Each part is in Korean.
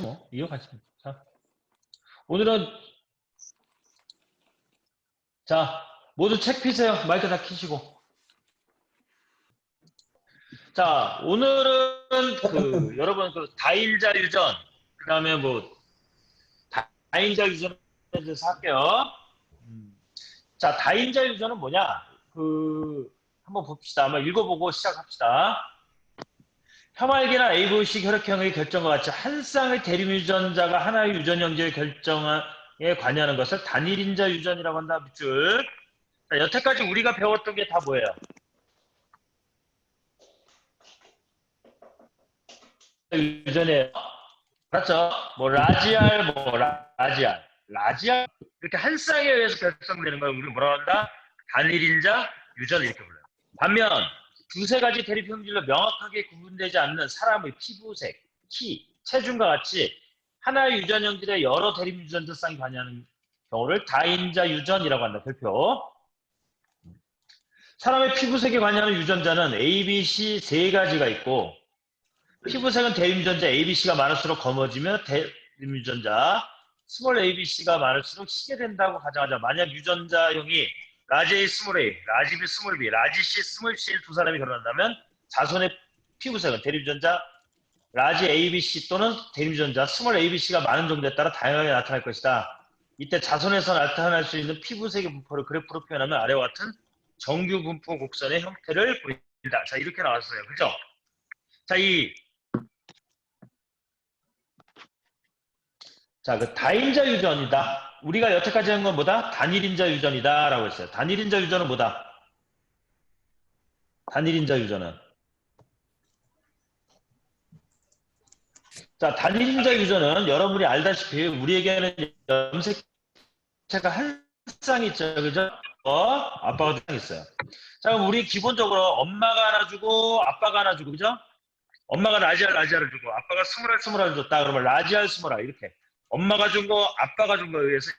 뭐 이어가십니다. 자, 오늘은 자 모두 책 피세요. 마이크 다 키시고. 자 오늘은 그 여러분 그 다인자 유전 그 다음에 뭐 다- 다인자 유전에 대해서 할게요. 음. 자 다인자 유전은 뭐냐? 그 한번 봅시다. 한번 읽어보고 시작합시다. 혐알기나 AVC 혈액형의 결정과 같이 한 쌍의 대립 유전자가 하나의 유전 형제의 결정에 관여하는 것을 단일인자 유전이라고 한다. 밑줄. 자, 여태까지 우리가 배웠던 게 다 뭐예요? 유전이에요. 맞죠? 뭐 라지알, 뭐 라- 라지알, 라지알 이렇게 한 쌍에 의해서 결정되는 걸 우리 뭐라고 한다? 단일인자 유전 이렇게 불러요. 반면 두세 가지 대립 형질로 명확하게 구분되지 않는 사람의 피부색, 키, 체중과 같이 하나의 유전 형질의 여러 대립 유전자 쌍이 관여하는 경우를 다인자 유전이라고 한다. 별표. 사람의 피부색에 관여하는 유전자는 A, B, C 세 가지가 있고 피부색은 대립 유전자 A, B, C가 많을수록 검어지며 대립 유전자 스몰 A, B, C가 많을수록 희게 된다고 가정하자. 만약 유전자형이 라지 A 스몰 A, 라지 B 스몰 B, 라지 C 스몰 C 두 사람이 결혼한다면 자손의 피부색은 대립유전자 라지 A, B, C 또는 대립유전자 스몰 A, B, C가 많은 정도에 따라 다양하게 나타날 것이다. 이때 자손에서 나타날 수 있는 피부색의 분포를 그래프로 표현하면 아래와 같은 정규 분포 곡선의 형태를 보인다. 자 이렇게 나왔어요. 그죠? 자이 자, 그 다인자 유전이다. 우리가 여태까지 한 건 뭐다? 단일인자 유전이다. 라고 했어요. 단일인자 유전은 뭐다? 단일인자 유전은. 자, 단일인자 유전은 여러분이 알다시피 우리에게는 염색체가 한쌍 있죠. 그죠? 어, 아빠가 두 쌍 있어요. 자, 그럼 우리 기본적으로 엄마가 하나 주고 아빠가 하나 주고, 그죠? 엄마가 라지알, 라지알을 주고 아빠가 스물알, 스물알을 줬다. 그러면 라지알, 스물알 이렇게. 엄마가 준 거, 아빠가 준 거에 의해서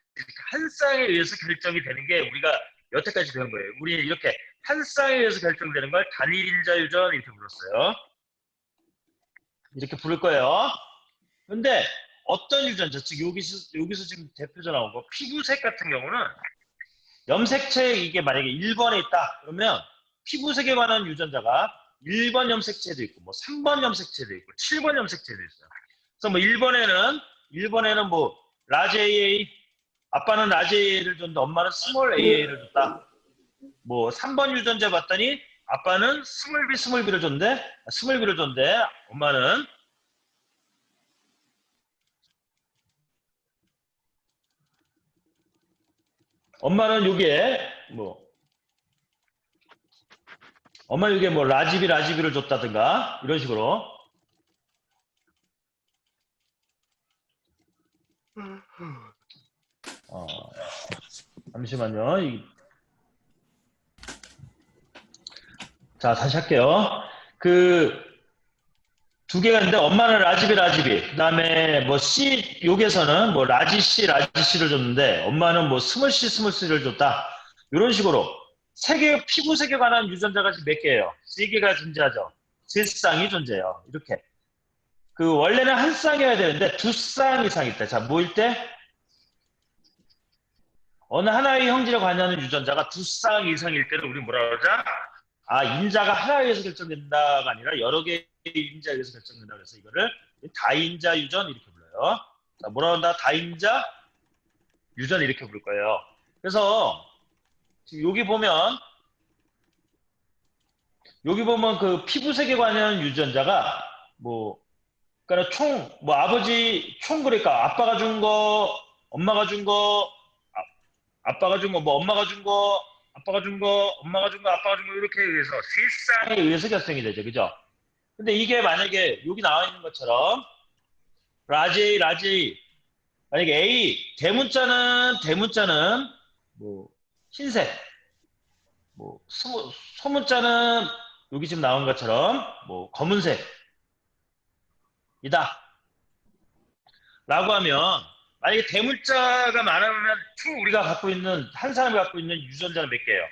한 쌍에 의해서 결정이 되는 게 우리가 여태까지 배운 거예요. 우리 이렇게 한 쌍에 의해서 결정되는 걸 단일 인자 유전 이렇게 불렀어요. 이렇게 부를 거예요. 근데 어떤 유전자, 즉 여기서 여기서 지금 대표자 나온 거 피부색 같은 경우는 염색체 이게 만약에 1번에 있다 그러면 피부색에 관한 유전자가 1번 염색체도 있고 뭐 3번 염색체도 있고 7번 염색체도 있어요. 그래서 뭐 1번에는 1번에는 뭐 라지 AA 아빠는 라지 AA를 줬는데 엄마는 스몰 AA를 줬다. 뭐 3번 유전자 봤더니 아빠는 스몰 B 스몰 B를 줬는데 스몰 B를 줬는데 엄마는 엄마는 여기에 뭐 엄마 여기에 뭐 라지비 라지비를 줬다든가 이런 식으로 어, 잠시만요. 이- 자, 다시 할게요. 그, 두 개가 있는데, 엄마는 라지비, 라지비. 그 다음에 뭐, C, 여기에서는 뭐, 라지 C, 라지 C를 줬는데, 엄마는 뭐, 스몰 C, 스몰 C를 줬다. 이런 식으로. 세 개, 피부색에 관한 유전자가 지금 몇 개예요? 세 개가 존재하죠. 세 쌍이 존재해요. 이렇게. 그, 원래는 한 쌍이어야 되는데, 두 쌍 이상 있다. 자, 뭐일 때? 어느 하나의 형질에 관여하는 유전자가 두 쌍 이상일 때는 우리 뭐라 그러자? 아, 인자가 하나에 의해서 결정된다가 아니라 여러 개의 인자에 의해서 결정된다. 그래서 이거를 다인자 유전 이렇게 불러요. 자, 뭐라 한다? 다인자 유전 이렇게 부를 거예요. 그래서 지금 여기 보면 여기 보면 그 피부색에 관여하는 유전자가 뭐 그러니까 총 뭐 아버지 총 그러니까 아빠가 준 거, 엄마가 준 거, 아 빠가 준 거, 뭐 엄마가 준 거, 아빠가 준 거, 엄마가 준 거, 아빠가 준 거 이렇게 의해서 실상에 의해서 결정이 되죠, 그죠? 근데 이게 만약에 여기 나와 있는 것처럼 라지 라지 만약에 A 대문자는 대문자는 뭐 흰색, 뭐 소, 소문자는 여기 지금 나온 것처럼 뭐 검은색 이다. 라고 하면 만약에 대문자가 많으면 총 우리가 갖고 있는 한 사람이 갖고 있는 유전자는 몇 개예요?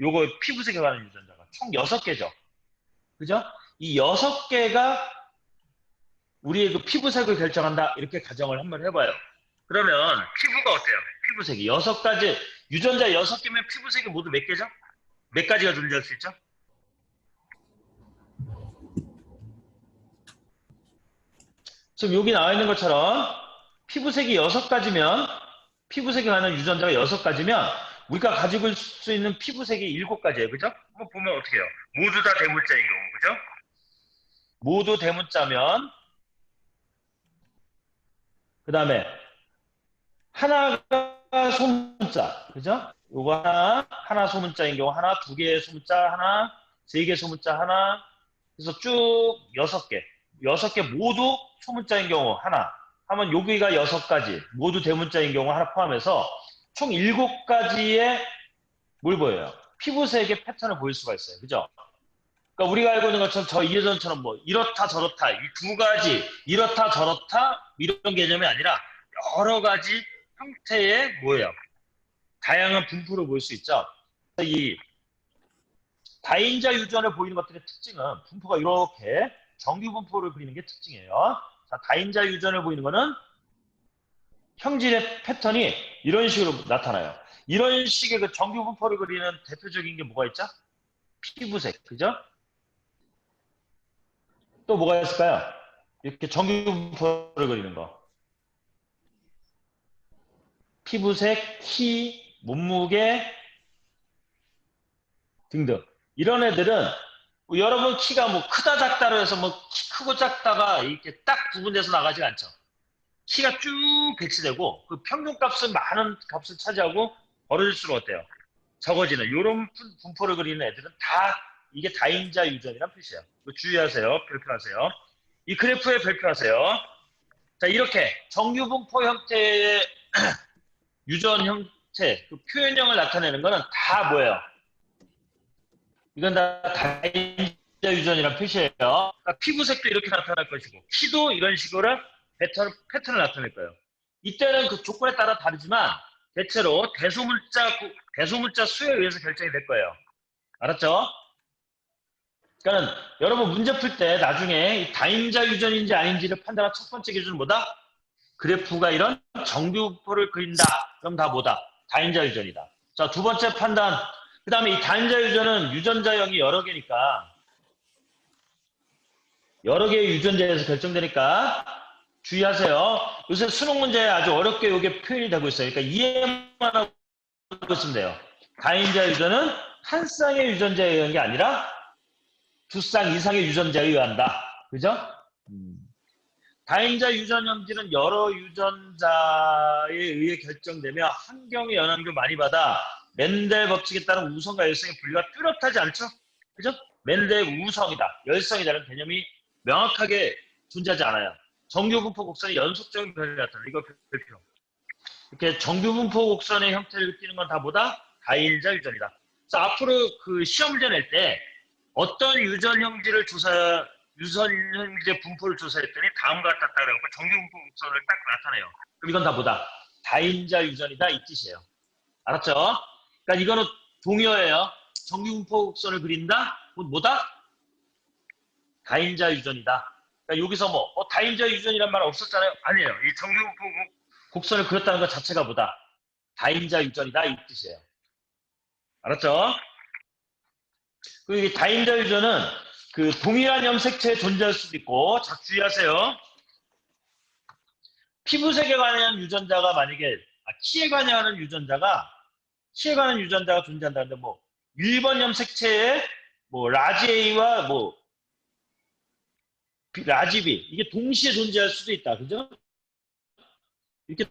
요거 피부색에 관한 유전자가 총 여섯 개죠. 그죠? 이 여섯 개가 우리의 그 피부색을 결정한다. 이렇게 가정을 한번 해봐요. 그러면 피부가 어때요? 피부색이 여섯 가지 유전자 여섯 개면 피부색이 모두 몇 개죠? 몇 가지가 존재할 수 있죠? 지금 여기 나와 있는 것처럼 피부색이 여섯 가지면 피부색에 관한 유전자가 여섯 가지면 우리가 가지고 있을 수 있는 피부색이 일곱 가지예요. 그죠? 한번 보면 어떻게 해요? 모두 다 대문자인 경우. 그죠? 모두 대문자면 그 다음에 하나가 소문자. 그죠? 요거 하나, 하나 소문자인 경우 하나, 두 개의 소문자 하나, 세개 소문자 하나, 그래서 쭉 여섯 개. 여섯 개 모두 소문자인 경우 하나. 하면 여기가 여섯 가지, 모두 대문자인 경우 하나 포함해서 총 일곱 가지의 뭘 보여요? 피부색의 패턴을 보일 수가 있어요. 그죠? 그러니까 우리가 알고 있는 것처럼 저 이해전처럼 뭐 이렇다 저렇다 이 두 가지 이렇다 저렇다 이런 개념이 아니라 여러 가지 형태의 뭐예요? 다양한 분포를 볼수 있죠. 이 다인자 유전을 보이는 것들의 특징은 분포가 이렇게 정규 분포를 그리는 게 특징이에요. 자, 다인자 유전을 보이는 거는 형질의 패턴이 이런 식으로 나타나요. 이런 식의 그 정규 분포를 그리는 대표적인 게 뭐가 있죠? 피부색, 그죠? 또 뭐가 있을까요? 이렇게 정규 분포를 그리는 거. 피부색, 키, 몸무게 등등. 이런 애들은 뭐 여러분 키가 뭐 크다 작다로 해서 뭐 키 크고 작다가 이렇게 딱 구분돼서 나가지 않죠. 키가 쭉 배치되고 그 평균값은 많은 값을 차지하고 벌어질수록 어때요? 적어지는 이런 분포를 그리는 애들은 다 이게 다인자 유전이란 뜻이에요. 이거 주의하세요. 발표하세요. 이 그래프에 발표하세요. 자 이렇게 정규 분포 형태의 유전 형태, 그 표현형을 나타내는 거는 다 뭐예요? 이건 다 다인 자 유전이란 표시예요. 그러니까 피부색도 이렇게 나타날 것이고 키도 이런 식으로 패턴, 패턴을 나타낼 거예요. 이때는 그 조건에 따라 다르지만 대체로 대소문자 구- 대소문자 수에 의해서 결정이 될 거예요. 알았죠? 그러니까 여러분 문제 풀 때 나중에 이 다인자 유전인지 아닌지를 판단한 첫 번째 기준은 뭐다? 그래프가 이런 정규표를 그린다. 그럼 다 뭐다? 다인자 유전이다. 자, 두 번째 판단. 그 다음에 이 다인자 유전은 유전자형이 여러 개니까 여러 개의 유전자에서 결정되니까 주의하세요. 요새 수능 문제에 아주 어렵게 이게 표현이 되고 있어요. 그러니까 이해만 하고 있으면 돼요. 다인자 유전은 한 쌍의 유전자에 의한 게 아니라 두 쌍 이상의 유전자에 의한다. 그죠? 음. 다인자 유전 형질은 여러 유전자에 의해 결정되며 환경의 영향을 많이 받아 멘델 법칙에 따른 우성과 열성의 분류가 뚜렷하지 않죠? 그죠? 멘델 우성이다, 열성이다라는 개념이 명확하게 존재하지 않아요. 정규분포 곡선의 연속적인 변이 나타나 이거 별표. 이렇게 정규분포 곡선의 형태를 띠는 건 다 뭐다? 다인자 유전이다. 자, 앞으로 그 시험 문제 낼 때 어떤 유전 형질을 조사, 유전 형질의 분포를 조사했더니 다음과 같다 그래갖고 정규분포 곡선을 딱 나타내요. 그럼 이건 다 뭐다? 다인자 유전이다 이 뜻이에요. 알았죠? 그러니까 이거는 동의어예요. 정규분포 곡선을 그린다? 뭐다? 다인자 유전이다. 그러니까 여기서 뭐 어, 다인자 유전이란 말 없었잖아요. 아니에요. 이 곡- 곡선을 그렸다는 것 자체가 뭐다? 다인자 유전이다 이 뜻이에요. 알았죠? 그리고 이 다인자 유전은 그 동일한 염색체에 존재할 수도 있고 자 주의하세요. 피부색에 관한 유전자가 만약에 아, 키에 관여하는 유전자가 키에 관한 유전자가 존재한다는데 뭐 1번 염색체에 뭐 라지 A와 뭐 비- 라지 B 이게 동시에 존재할 수도 있다. 그죠? 이렇게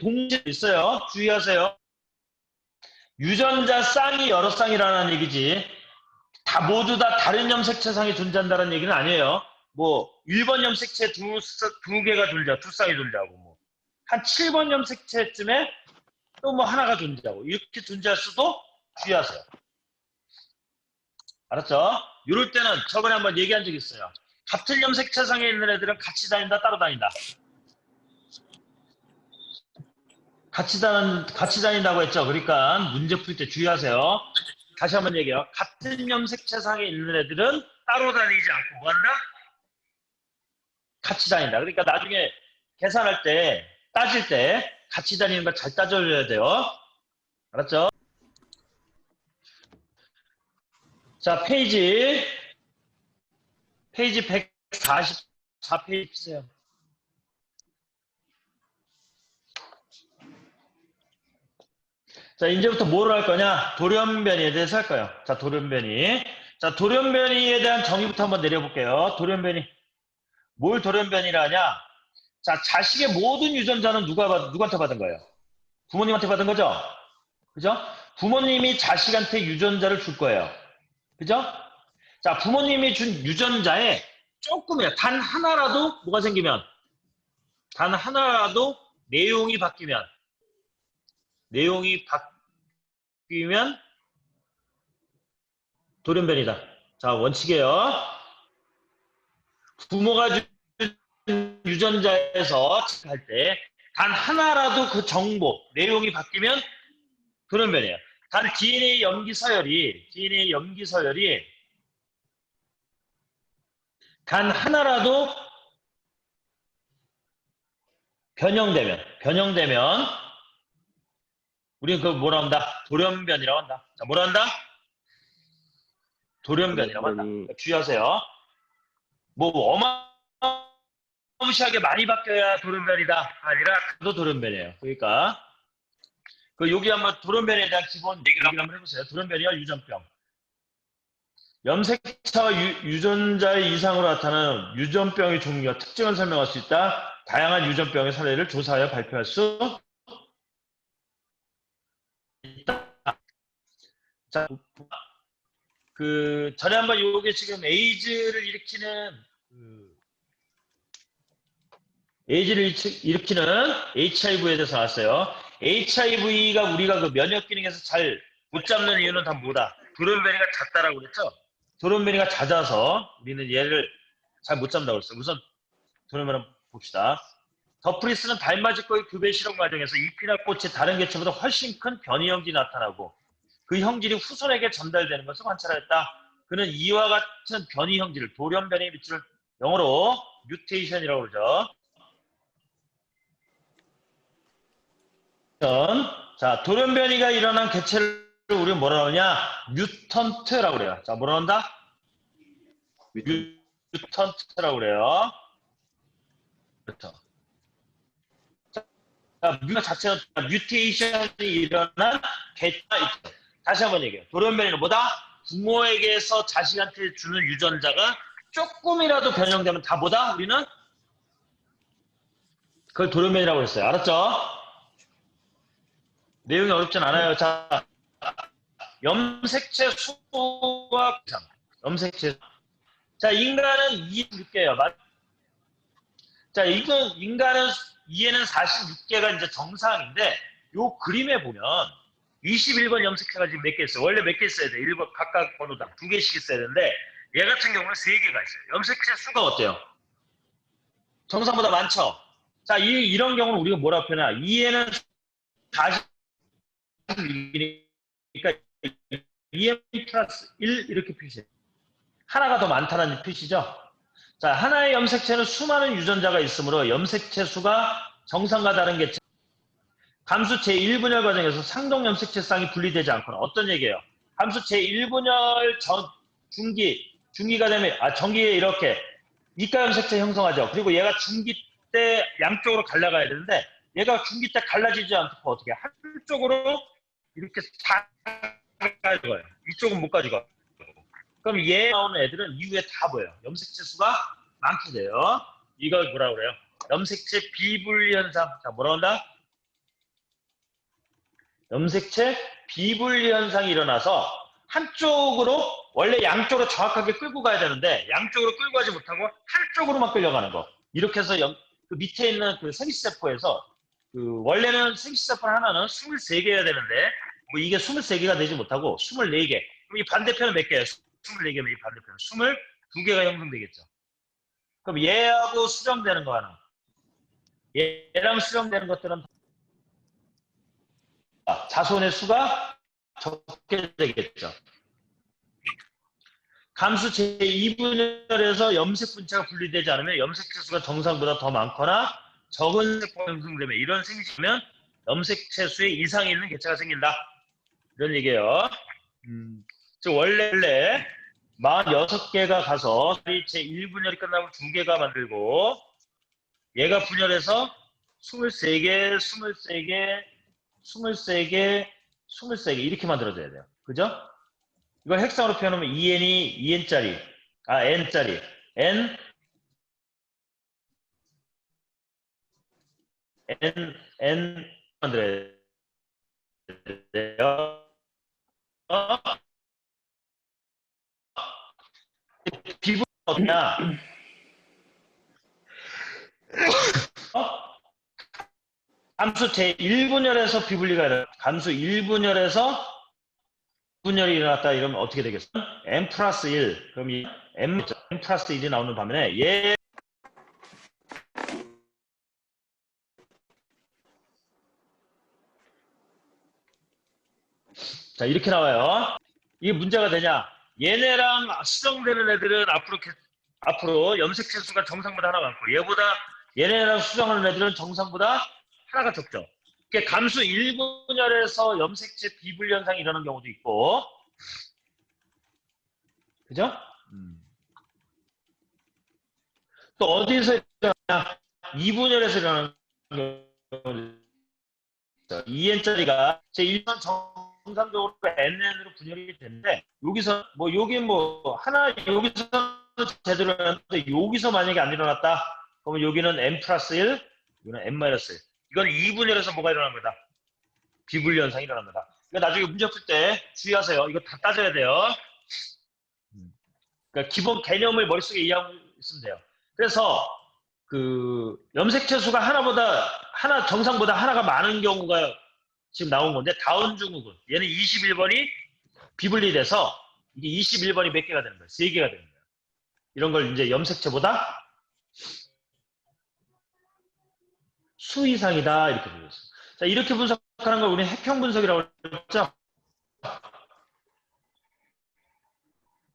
동시에 있어요. 주의하세요. 유전자 쌍이 여러 쌍이라는 얘기지. 다 모두 다 다른 염색체상이 존재한다는 얘기는 아니에요. 뭐 1번 염색체 두, 쌍- 두 개가 존재하고 두 쌍이 존재하고 뭐 한 7번 염색체쯤에 또 뭐 하나가 존재하고 이렇게 존재할 수도 주의하세요. 알았죠? 이럴 때는 저번에 한번 얘기한 적 있어요. 같은 염색체상에 있는 애들은 같이 다닌다 따로 다닌다. 같이 다닌 같이 다닌다고 했죠. 그러니까 문제 풀 때 주의하세요. 다시 한번 얘기해요. 같은 염색체상에 있는 애들은 따로 다니지 않고 뭐 한다? 같이 다닌다. 그러니까 나중에 계산할 때, 따질 때 같이 다니는 거잘 따져줘야 돼요. 알았죠? 자, 페이지. 페이지 144페이지 피세요. 자, 이제부터 뭐를 할 거냐? 돌연변이에 대해서 할 거예요. 자, 돌연변이. 자, 돌연변이에 대한 정의부터 한번 내려볼게요. 돌연변이. 뭘 돌연변이라 하냐? 자, 자식의 모든 유전자는 누가 받, 누구한테 받은 거예요? 부모님한테 받은 거죠? 그죠? 부모님이 자식한테 유전자를 줄 거예요. 그죠? 자, 부모님이 준 유전자에 조금이야. 단 하나라도 뭐가 생기면, 단 하나라도 내용이 바뀌면, 내용이 바뀌면 돌연변이다. 자, 원칙이에요. 부모가 준 유전자에서 할 때 단 하나라도 그 정보, 내용이 바뀌면 돌연변이에요. 단 DNA 염기 서열이 DNA 염기 서열이 단 하나라도 변형되면 변형되면 우리는 그걸 뭐라 한다? 돌연변이라고 한다. 자, 뭐라 한다? 돌연변이라고 한다. 주의하세요. 뭐 어마무시하게 많이 바뀌어야 돌연변이다 아니라 그도 돌연변이에요. 그러니까 그 여기 한번 돌연변에 대한 기본 얘기를 한번 해보세요. 돌연변이와 유전병. 염색체와 유, 유전자의 이상으로 나타나는 유전병의 종류와 특징을 설명할 수 있다. 다양한 유전병의 사례를 조사하여 발표할 수 있다. 자, 그 전에 한번 요게 지금 에이즈를 일으키는 그 에이즈를 일으키- 일으키는 HIV에 대해서 나왔어요. HIV가 우리가 그 면역 기능에서 잘 못 잡는 이유는 다 뭐다? 돌연변이가 잦다라고 그랬죠? 돌연변이가 잦아서 우리는 얘를 잘 못 잡는다고 그랬어요. 우선 한번 봅시다. 더프리스는 달맞이거의 교배 실험 과정에서 잎이나 꽃이 다른 개체보다 훨씬 큰 변이 형질이 나타나고 그 형질이 후손에게 전달되는 것을 관찰하였다. 그는 이와 같은 변이 형질을 돌연변이 밑줄 영어로 뮤테이션이라고 그러죠. 자, 돌연변이가 일어난 개체를 우리는 뭐라 하냐? 뮤턴트라고 그래요. 자, 뭐라 한다? 뮤턴트라고 그래요. 그렇죠. 자, 뮤 자체가 뮤테이션이 일어난 개체가 있죠. 다시 한번 얘기해요. 돌연변이는 뭐다? 부모에게서 자식한테 주는 유전자가 조금이라도 변형되면 다 뭐다? 우리는 그걸 돌연변이라고 했어요. 알았죠? 내용이 어렵진 않아요. 자, 염색체 수가 염색체 수. 자, 인간은 26개예요. 맞? 자, 이건 인간은 이에는 46개가 이제 정상인데 요 그림에 보면 21번 염색체가 지금 몇 개 있어요. 원래 몇 개 있어야 돼. 1번 각각 번호당 두 개씩 있어야 되는데 얘 같은 경우는 세 개가 있어요. 염색체 수가 어때요? 정상보다 많죠. 자, 이, 이런 경우는 우리가 뭐라 표현하냐? 이에는 46이니까 2m 플러스 1 이렇게 표시해요. 하나가 더 많다는 표시죠. 자, 하나의 염색체는 수많은 유전자가 있으므로 염색체 수가 정상과 다른 개체 감수 제1분열 과정에서 상동 염색체 쌍이 분리되지 않거나 어떤 얘기예요? 감수 제1분열 전 중기 중기가 되면 아 전기에 이렇게 이가 염색체 형성하죠. 그리고 얘가 중기 때 양쪽으로 갈라가야 되는데 얘가 중기 때 갈라지지 않고 어떻게 한쪽으로 이렇게 다 가져가요. 이쪽은 못 가져가. 그럼 얘 나오는 애들은 이후에 다 보여요. 염색체 수가 많게 돼요. 이걸 뭐라 그래요? 염색체 비분리 현상. 자, 뭐라 한다? 염색체 비분리 현상이 일어나서 한쪽으로 원래 양쪽으로 정확하게 끌고 가야 되는데 양쪽으로 끌고 가지 못하고 한쪽으로만 끌려가는 거. 이렇게 해서 염- 그 밑에 있는 그 생식세포에서 그 원래는 생식세포 하나는 23개여야 되는데 뭐 이게 23개가 되지 못하고 24개. 그럼 이 반대편은 몇 개예요? 24개면 이 반대편. 22개가 형성되겠죠. 그럼 얘하고 수정되는 거 하나. 얘랑 수정되는 것들은 자손의 수가 적게 되겠죠. 감수 제2분열에서 염색 분자가 분리되지 않으면 염색체 수가 정상보다 더 많거나 적은 세포가 형성되면 이런 생기면 염색체 수에 이상이 있는 개체가 생긴다. 이런 얘기예요. 음, 즉 원래 46개가 가서 제 1분열이 끝나면 2개가 만들고 얘가 분열해서 23개, 23개, 23개, 23개 이렇게 만들어져야 돼요. 그죠? 이걸 핵상으로 표현하면 2n이 2n짜리, 아 n짜리, n, n, n 만들어야 돼요. 어? 어떠냐? 어? 감수 제1분열에서 비분리가 일어나 감수 1분열에서 분열이 일어났다 이러면 어떻게 되겠어? m 플러스 1 그럼 이 m, m 플러스 1이 나오는 반면에 얘 자, 이렇게 나와요. 이게 문제가 되냐? 얘네랑 수정되는 애들은 앞으로, 개- 앞으로 염색체 수가 정상보다 하나 많고, 얘보다, 얘네랑 수정하는 애들은 정상보다 하나가 적죠. 이게 감수 1분열에서 염색체 비불 현상이 일어나는 경우도 있고, 그죠? 음. 또 어디서 일어나냐? 2분열에서 일어나는 경우도 2n짜리가 제 1번 정상적으로 NN으로 분열이 되는데 여기서 뭐 여기 뭐 하나 여기서 제대로 했는데 여기서 만약에 안 일어났다? 그러면 여기는 n 플러스 1 이거는 n 마이너스 1 이건 2분열에서 뭐가 일어난 거다? 비분리 현상이 일어납니다. 그러니까 나중에 문제 풀 때 주의하세요. 이거 다 따져야 돼요. 음. 그러니까 기본 개념을 머릿속에 이해하고 있으면 돼요. 그래서 그 염색체 수가 하나보다 하나 정상보다 하나가 많은 경우가 지금 나온 건데 다운 증후군. 얘는 21번이 비분리돼서 이게 21번이 몇 개가 되는 거예요? 3개가 되는 거예요. 이런 걸 이제 염색체보다 수 이상이다 이렇게 있어요. 자 이렇게 분석하는 걸 우리 핵형 분석이라고 했죠.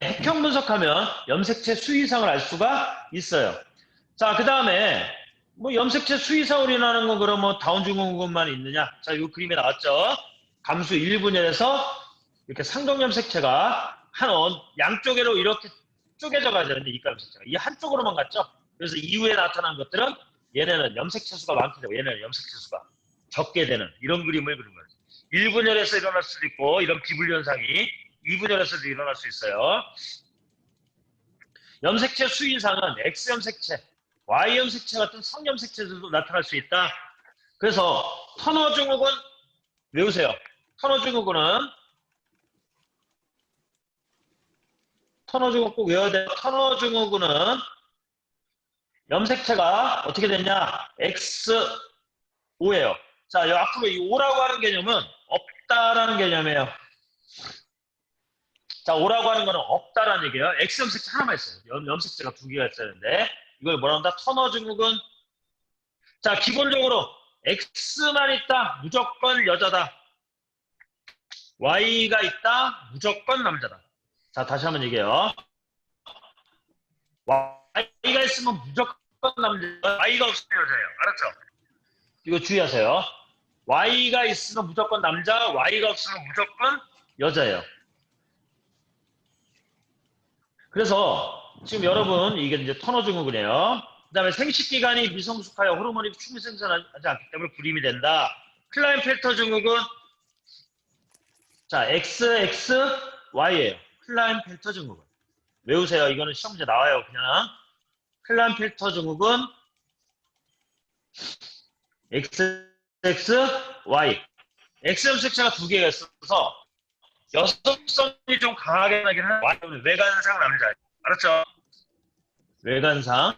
핵형 분석하면 염색체 수 이상을 알 수가 있어요. 자, 그 다음에, 뭐, 염색체 수이사울이 나는 건 그럼 뭐, 다운증후군만 있느냐? 자, 이 그림에 나왔죠? 감수 1분열에서 이렇게 상동염색체가 한, 어- 양쪽으로 이렇게 쪼개져 되는데, 이가 염색체가. 이 한쪽으로만 갔죠? 그래서 이후에 나타난 것들은 얘네는 염색체 수가 많게 되고, 얘네는 염색체 수가 적게 되는 이런 그림을 그린 거죠. 1분열에서 일어날 수도 있고, 이런 비불현상이 2분열에서도 일어날 수 있어요. 염색체 수이상은 X염색체, Y염색체 같은 성염색체들도 나타날 수 있다. 그래서 터너 증후군 외우세요. 터너 증후군은 터너 증후군 꼭 외워야 돼요. 증후군은 염색체가 어떻게 됐냐? X5예요. 자, 여 앞으로 이 O라고 하는 개념은 없다라는 개념이에요. 자, O라고 하는 거는 없다라는 얘기예요. X염색체 하나만 있어요. 염, 염색체가 두 개가 있었는데 이걸 뭐라 한다? 터너 증후군. 자, 기본적으로 X만 있다. 무조건 여자다. Y가 있다. 무조건 남자다. 자, 다시 한번 얘기해요. Y가 있으면 무조건 남자. Y가 없으면 여자예요. 알았죠? 이거 주의하세요. Y가 있으면 무조건 남자, Y가 없으면 무조건 여자예요. 그래서 지금 여러분 이게 이제 터너 증후군이에요. 그 다음에 생식기관이 미성숙하여 호르몬이 충분히 생산하지 않기 때문에 불임이 된다. 클라인펠터 증후군 자 XXY예요. 클라인펠터 증후군. 외우세요. 이거는 시험 문제 나와요. 그냥. 클라인펠터 증후군. XXY X염색체가 두 개가 있어서 여성성이 좀 강하게 나긴 하는 외관상 남자 알았죠? 외관상.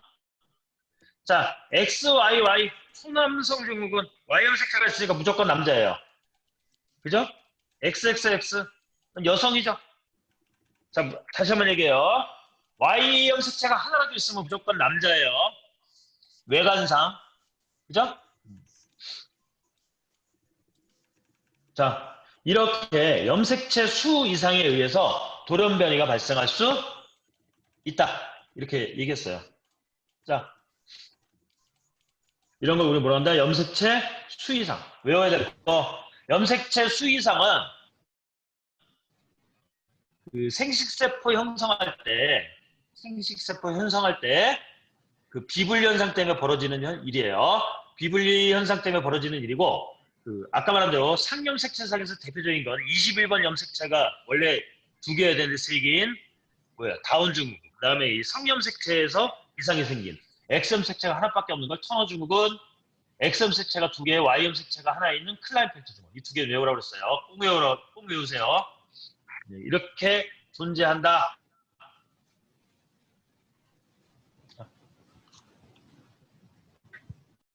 자 XYY 소남성 증후군. Y염색체가 있으니까 무조건 남자예요. 그죠? XXX 여성이죠 자 다시 한번 얘기해요 Y염색체가 하나라도 있으면 무조건 남자예요 외관상 그죠? 자 이렇게 염색체 수 이상에 의해서 돌연 변이가 발생할 수 있다. 이렇게 얘기했어요. 자, 이런 걸 우리 뭐라 한다? 염색체 수 이상. 외워야 될 거. 염색체 수 이상은 그 생식세포 형성할 때, 생식세포 형성할 때, 그 비분리 현상 때문에 벌어지는 현- 일이에요. 비분리 현상 때문에 벌어지는 일이고, 그 아까 말한 대로 상염색체상에서 대표적인 건 21번 염색체가 원래 두 개여야 되는데 세 개인 뭐야 다운 증후군. 그다음에 이 상염색체에서 이상이 생긴 X염색체가 하나밖에 없는 걸 터너 증후군. X염색체가 두 개, Y염색체가 하나 있는 클라인펠트 증후군. 이 두 개 외우라고 그랬어요. 꼭 외우라, 꼭 외우세요. 네, 이렇게 존재한다.